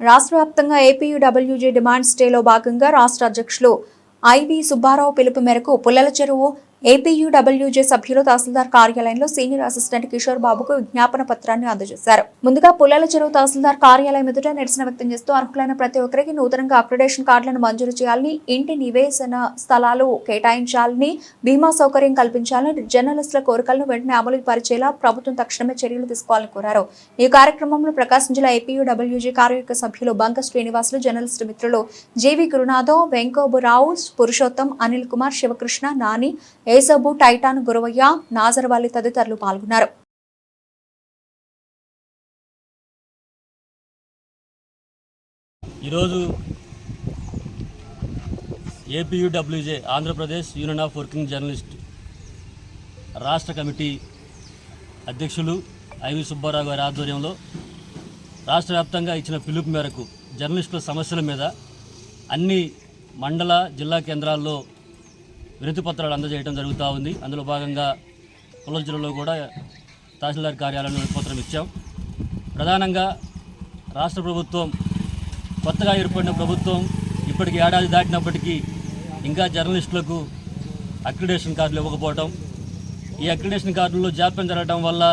రాష్ట్ర వ్యాప్తంగా APUWJ demand స్టేలో భాగంగా రాష్ట్ర అధ్యక్షులు ఐవి సుబ్బారావు పిలుపు మేరకు పుల్లల చెరువు ఏపీయూడబ్ల్యూజే సభ్యులు తహసీల్దార్ కార్యాలయంలో సీనియర్ అసిస్టెంట్ కిషోర్ బాబుకు విజ్ఞాపన పత్రాన్ని అందజేశారు. ముందుగా పుల్లల చెరువు తహసీల్దార్ కార్యాలయం ఎదుట నిరసన వ్యక్తం చేస్తూ అర్హులైన ప్రతి ఒక్కరికి నూతనంగా అక్రిడేషన్ కార్డులను మంజూరు చేయాలని ఇంటి నివేశన స్థలాలు కేటాయించాలని బీమా సౌకర్యం కల్పించాలని జర్నలిస్టుల కోరికలను వెంటనే అమలు పరిచేలా ప్రభుత్వం తక్షణమే చర్యలు తీసుకోవాలని కోరారు. ఈ కార్యక్రమంలో ప్రకాశం జిల్లా ఏపీయూడబ్ల్యూజీ కార్యవర్గ సభ్యులు బంక శ్రీనివాసులు జర్నలిస్టు మిత్రులు జేవి గురునాథం వెంకోబురావు పురుషోత్తం అనిల్ కుమార్ శివకృష్ణ నాని ఏసబు టైటాన్ గురవయ్య నాజర్వాలి తదితరులు పాల్గొన్నారు. ఈరోజు APUWJ Andhra Pradesh union of working journalist రాష్ట్ర కమిటీ అధ్యక్షులు ఐవి సుబ్బారావు గారి ఆధ్వర్యంలో రాష్ట్ర వ్యాప్తంగా ఇచ్చిన పిలుపు మేరకు జర్నలిస్టుల సమస్యల మీద అన్ని మండల జిల్లా కేంద్రాల్లో వినతిపత్రాలు అందజేయడం జరుగుతూ ఉంది. అందులో భాగంగా పుల్లల జిల్లాలో కూడా తహసీల్దార్ కార్యాలయంలో వినతిపత్రం ఇచ్చాం. ప్రధానంగా రాష్ట్ర ప్రభుత్వం కొత్తగా ఏర్పడిన ప్రభుత్వం ఇప్పటికి ఏడాది దాటినప్పటికీ ఇంకా జర్నలిస్టులకు అక్రిడేషన్ కార్డులు ఇవ్వకపోవటం ఈ అక్రిడేషన్ కార్డుల్లో జాప్యం జరగడం వల్ల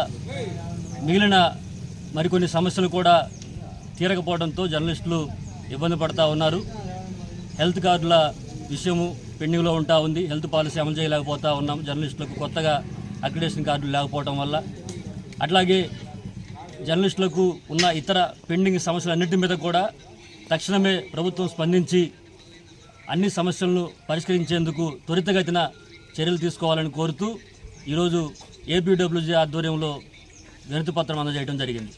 మిగిలిన మరికొన్ని సమస్యలు కూడా తీరకపోవడంతో జర్నలిస్టులు ఇబ్బంది పడతా ఉన్నారు. హెల్త్ కార్డుల విషయము పెండింగ్లో ఉంటా ఉంది. హెల్త్ పాలసీ అమలు చేయలేకపోతా ఉన్నాం. జర్నలిస్టులకు కొత్తగా అక్రిడేషన్ కార్డులు లేకపోవడం వల్ల. అట్లాగే జర్నలిస్టులకు ఉన్న ఇతర పెండింగ్ సమస్యలన్నిటి మీద కూడా తక్షణమే ప్రభుత్వం స్పందించి అన్ని సమస్యలను పరిష్కరించేందుకు త్వరితగతిన చర్యలు తీసుకోవాలని కోరుతూ ఈరోజు ఏపీడబ్ల్యూజీ ఆధ్వర్యంలో వినతి పత్రం అందజేయడం జరిగింది.